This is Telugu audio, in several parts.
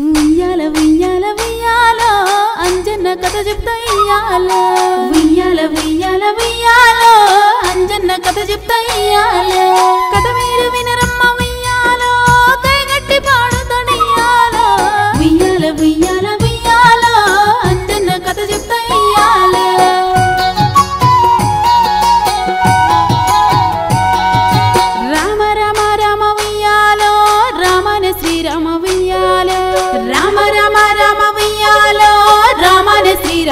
ఉయ్యాల ఉయ్యాల ఉయ్యాల అంజన్న కథ చెప్తా ఇయ్యాల ఉయ్యాల ఉయ్యాల ఉయ్యాల అంజన్న కథ చెప్తా ఇయ్యాల కథ మీరు వినరు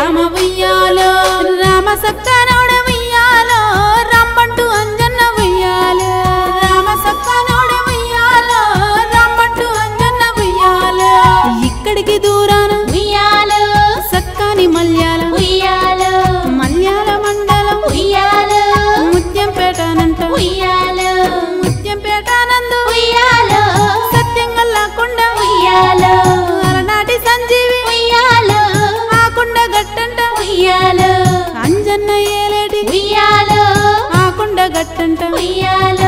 రామ ఉయ్యాలో అంజన్న ఏలేటి ఉయ్యాలో ఆ కొండ గట్టంట ఉయ్యాలో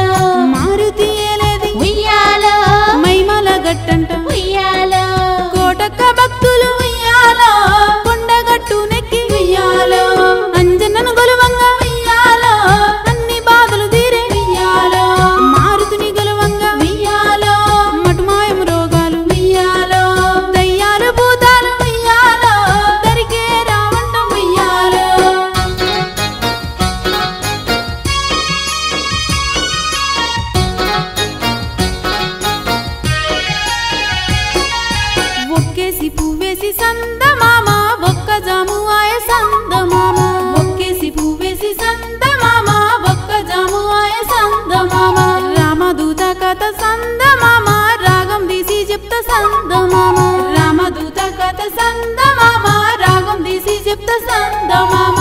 ఒక్కేసి పువ్వేసి సందమామ ఒక్క జాము ఆయ సందమామ. ఒక్కేసి పువ్వేసి సందమామ ఒక్క జాము ఆయ సందమామ. రామదూత కథ సందమామ రాగం తీసి చెప్తా సందమామ. రామదూత కథ సందమామ రాగం తీసి చెప్తా సందమామ.